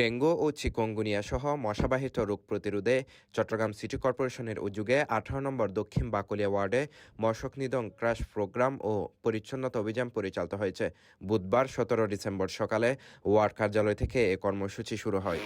Dengue ও চিকঙ্গুনিয়া সহ মশাবাহিত রোগ প্রতিরোধে চট্টগ্রাম সিটি কর্পোরেশনের উদ্যোগে আঠারো নম্বর দক্ষিণ বাকলিয়া ওয়ার্ডে মশক নিধন ক্রাশ প্রোগ্রাম ও পরিচ্ছন্নতা অভিযান পরিচালিত হয়েছে। বুধবার সতেরো ডিসেম্বর সকালে ওয়ার্ড কার্যালয় থেকে এ কর্মসূচি শুরু হয়।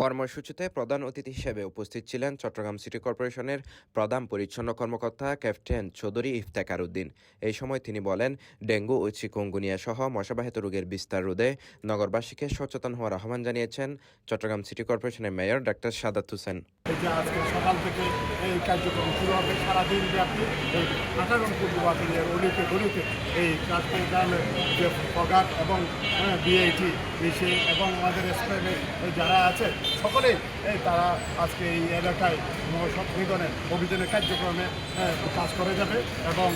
কর্মসূচিতে প্রধান অতিথি হিসেবে উপস্থিত ছিলেন চট্টগ্রাম সিটি কর্পোরেশনের প্রধান পরিচ্ছন্ন কর্মকর্তা ক্যাপ্টেন চৌধুরী ইফতেকার উদ্দিন। এই সময় তিনি বলেন, ডেঙ্গু ও চিকুনগুনিয়া সহ মশাবাহিত রোগের বিস্তার রোধে নগরবাসীকে সচেতন হওয়ার আহ্বান জানিয়েছেন চট্টগ্রাম সিটি কর্পোরেশনের মেয়র ডাক্তার সাদাত হোসেন। সকাল থেকে এই কার্যক্রম শুরু হবে সারাদিন ব্যাপী। এই পূর্ববাসীদের অলিতে গলিতে এই যে ফগাট এবং বিআইটি বিসি এবং আমাদের স্পেনে যারা আছে সকলেই তারা আজকে এই এলাকায় নিধনের অভিযানের কার্যক্রমে কাজ করে যাবে এবং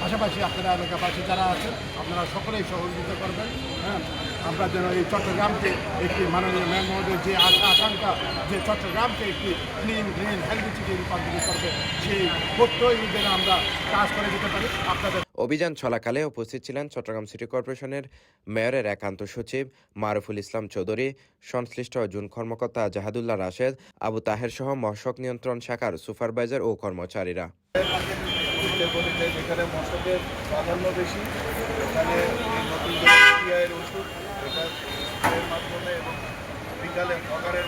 পাশাপাশি আপনারা এলাকাবাসী যারা আছেন, আপনারা সকলেই সহযোগিতা করবেন হ্যাঁ। আমরা যেন এই চট্টগ্রামকে একটি মাননীয় মেয়র মহোদয়ের যে আশা আকাঙ্ক্ষা যে চট্টগ্রামকে একটি ক্লিন গ্রিন হেলদি সিটি রূপান্তরিত করবে, সেই প্রত্যয় যেন আমরা কাজ করে যেতে পারি। আপনাদের অভিযান চলাকালে উপস্থিত ছিলেন চট্টগ্রাম সিটি কর্পোরেশনের মেয়রের একান্ত সচিব মারুফুল ইসলাম চৌধুরী, সংশ্লিষ্ট জুন কর্মকর্তা জাহাদুল্লাহ রাশেদ, আবু তাহের সহ মশক নিয়ন্ত্রণ শাখার সুপারভাইজার ও কর্মচারীরা।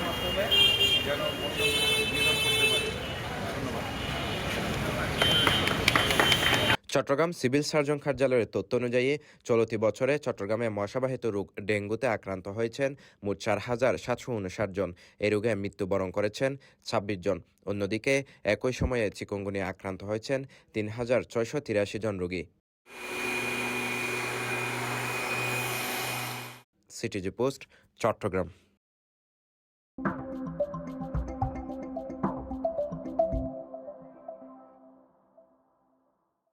মাধ্যমে যেন মশক নিধন করতে পারে ধন্যবাদ চট্টগ্রাম সিভিল সার্জন কার্যালয়ের তথ্য অনুযায়ী, চলতি বছরে চট্টগ্রামে মশাবাহিত রোগ ডেঙ্গুতে আক্রান্ত হয়েছেন মোট চার হাজার সাতশো উনষাট জন। এই রোগে মৃত্যুবরণ করেছেন ছাব্বিশ জন। অন্যদিকে, একই সময়ে চিকনগুনিয়া আক্রান্ত হয়েছেন তিন হাজার ছয়শো তিরাশি জন রোগী। CTG post, Chattogram.